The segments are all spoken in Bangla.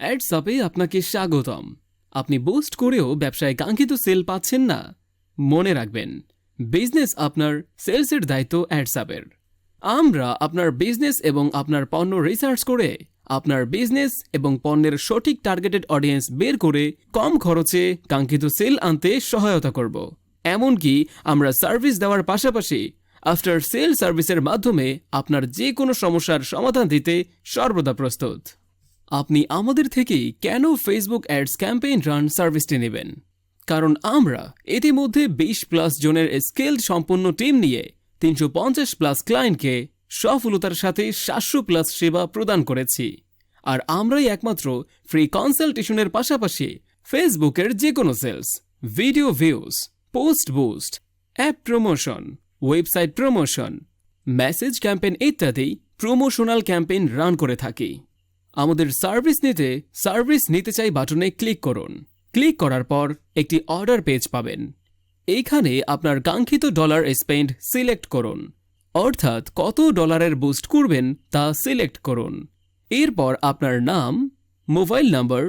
অ্যাডসাপে আপনাকে স্বাগতম। আপনি বুস্ট করেও ব্যবসায় কাঙ্ক্ষিত সেল পাচ্ছেন না। মনে রাখবেন বিজনেস আপনার সেলসের দায়িত্ব অ্যাডসাপের আমরা আপনার বিজনেস এবং আপনার পণ্য রিসার্চ করে, আপনার বিজনেস এবং পণ্যের সঠিক টার্গেটেড অডিয়েন্স বের করে কম খরচে কাঙ্ক্ষিত সেল আনতে সহায়তা করব। এমনকি আমরা সার্ভিস দেওয়ার পাশাপাশি আফটার সেল সার্ভিসের মাধ্যমে আপনার যে কোনো সমস্যার সমাধান দিতে সর্বদা প্রস্তুত। আপনি আমাদের থেকেই কেন ফেসবুক অ্যাডস ক্যাম্পেইন রান সার্ভিসটি নেবেন? কারণ আমরা ইতিমধ্যে বিশ প্লাস জনের স্কেল সম্পন্ন টিম নিয়ে তিনশো পঞ্চাশ প্লাস ক্লায়েন্টকে সফলতার সাথে সাতশো প্লাস সেবা প্রদান করেছি। আর আমরাই একমাত্র ফ্রি কনসালটেশনের পাশাপাশি ফেসবুকের যে কোনো sales video views post boost app promotion website promotion message campaign ইত্যাদি প্রমোশনাল ক্যাম্পেইন রান করে থাকি। আমাদের সার্ভিস নিতে সার্ভিস নিতে চাই বাটনে ক্লিক করুন। ক্লিক করার পর একটি অর্ডার পেজ পাবেন। এইখানে আপনার কাঙ্ক্ষিত ডলার স্পেন্ড সিলেক্ট করুন। অর্থাৎ কত ডলারের বুস্ট করবেন তা সিলেক্ট করুন। এরপর আপনার নাম মোবাইল নাম্বার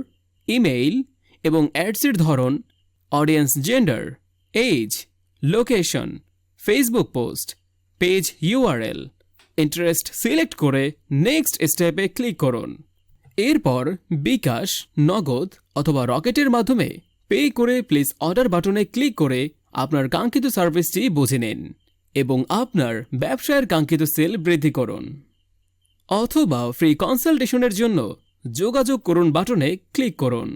ইমেইল এবং অ্যাডসের ধরন audience gender age location Facebook post page URL interest select করে নেক্সট স্টেপে ক্লিক করুন। এরপর বিকাশ, নগদ অথবা রকেটের মাধ্যমে পে করে প্লিজ অর্ডার বাটনে ক্লিক করে আপনার কাঙ্ক্ষিত সার্ভিসটি বুঝে নিন এবং আপনার ব্যবসায়ের কাঙ্ক্ষিত সেল বৃদ্ধি করুন। অথবা ফ্রি কনসালটেশনের জন্য যোগাযোগ করুন বাটনে ক্লিক করুন।